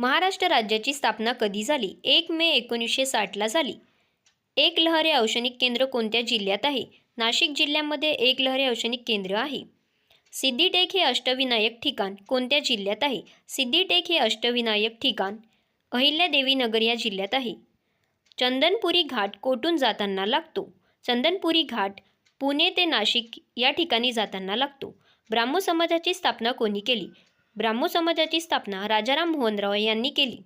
महाराष्ट्र राज्याची स्थापना कधी झाली? एक मे एकोणीसशे साठला झाली. एक लहरे औषणिक केंद्र कोणत्या जिल्ह्यात आहे? नाशिक जिल्ह्यामध्ये एक लहरे औषणिक केंद्र आहे. सिद्धिटेक हे अष्टविनायक ठिकाण कोणत्या जिल्ह्यात आहे? सिद्धिटेक हे अष्टविनायक ठिकाण अहिल्यादेवी नगर या जिल्ह्यात आहे. चंदनपुरी घाट कोठून जाताना लागतो? चंदनपुरी घाट पुणे ते नाशिक या ठिकाणी जाताना लागतो. ब्राह्मो समाजाची स्थापना कोणी केली? ब्राह्मो समाजाची स्थापना राजाराम मोहनराव यांनी केली.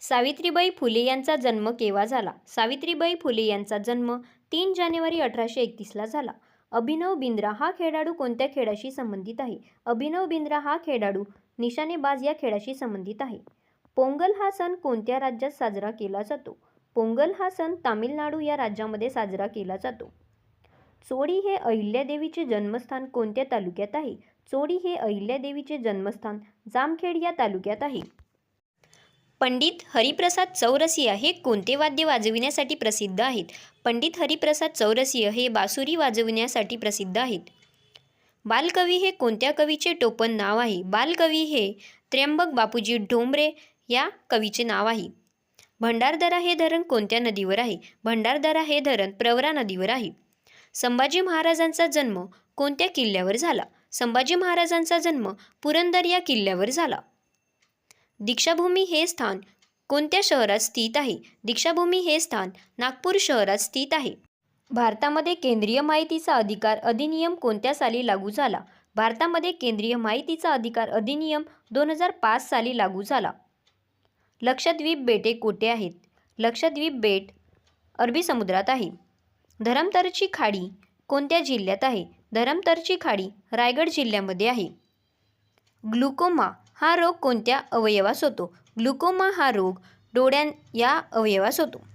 सावित्रीबाई फुले यांचा जन्म केव्हा झाला? सावित्रीबाई फुले यांचा जन्म तीन जानेवारी अठराशे एकतीसला झाला. अभिनव बिंद्रा हा खेळाडू कोणत्या खेळाशी संबंधित आहे? अभिनव बिंद्रा हा खेळाडू निशाणेबाज या खेळाशी संबंधित आहे. पोंगल हा सण कोणत्या राज्यात साजरा केला जातो? पोंगल हा सण तामिळनाडू या राज्यामध्ये साजरा केला जातो. चोडी हे अहिल्यादेवीचे जन्मस्थान कोणत्या तालुक्यात आहे? चोडी हे अहिल्यादेवीचे जन्मस्थान जामखेड या तालुक्यात आहे. पंडित हरिप्रसाद चौरसिया हे कोणते वाद्य वाजविण्यासाठी प्रसिद्ध आहेत? पंडित हरिप्रसाद चौरसिया हे बासुरी वाजविण्यासाठी प्रसिद्ध आहेत. बालकवी हे कोणत्या कवीचे टोपण नाव आहे? बालकवी हे त्र्यंबक बापूजी ढोंबरे या कवीचे नाव आहे. भंडारदरा हे धरण कोणत्या नदीवर आहे? भंडारदरा हे धरण प्रवरा नदीवर आहे. संभाजी महाराजांचा जन्म कोणत्या किल्ल्यावर झाला? संभाजी महाराजांचा जन्म पुरंदर या किल्ल्यावर झाला. दीक्षाभूमी हे स्थान कोणत्या शहरात स्थित आहे? दीक्षाभूमी हे स्थान नागपूर शहरात स्थित आहे. भारतामध्ये केंद्रीय माहितीचा अधिकार अधिनियम कोणत्या साली लागू झाला? भारतामध्ये केंद्रीय माहितीचा अधिकार अधिनियम दोन हजार पाच साली लागू झाला. लक्षद्वीप बेटे कोठे आहेत? लक्षद्वीप बेट अरबी समुद्रात आहे. धरमतरची खाडी कोणत्या जिल्ह्यात आहे? धरमतरची खाडी रायगड जिल्ह्यामध्ये आहे. ग्लुकोमा हा रोग कोणत्या अवयवास होतो? ग्लुकोमा हा रोग डोळ्यां या अवयवास होतो.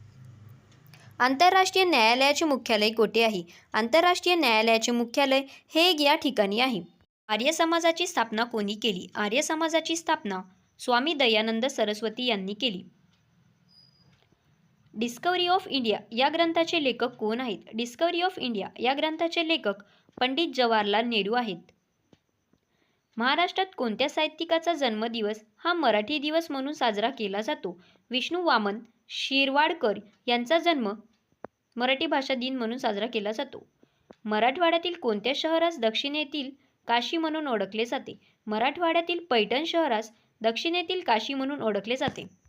आंतरराष्ट्रीय न्यायालयाचे मुख्यालय कोठे आहे? आंतरराष्ट्रीय न्यायालयाचे मुख्यालय हेग या ठिकाणी आहे. आर्य समाजाची स्थापना कोणी केली? आर्य समाजाची स्थापना स्वामी दयानंद सरस्वती यांनी केली. डिस्कवरी ऑफ इंडिया या ग्रंथाचे लेखक कोण आहेत? डिस्कवरी ऑफ इंडिया या ग्रंथाचे लेखक पंडित जवाहरलाल नेहरू आहेत. महाराष्ट्रात कोणत्या साहित्यिकाचा जन्मदिवस हा मराठी दिवस म्हणून साजरा केला जातो? विष्णू वामन शिरवाडकर यांचा जन्म मराठी भाषा दिन म्हणून साजरा केला जातो. मराठवाड्यातील कोणत्या शहरास दक्षिणेतील काशी म्हणून ओळखले जाते? मराठवाड्यातील पैठण शहरास दक्षिणेतील काशी म्हणून ओळखले जाते.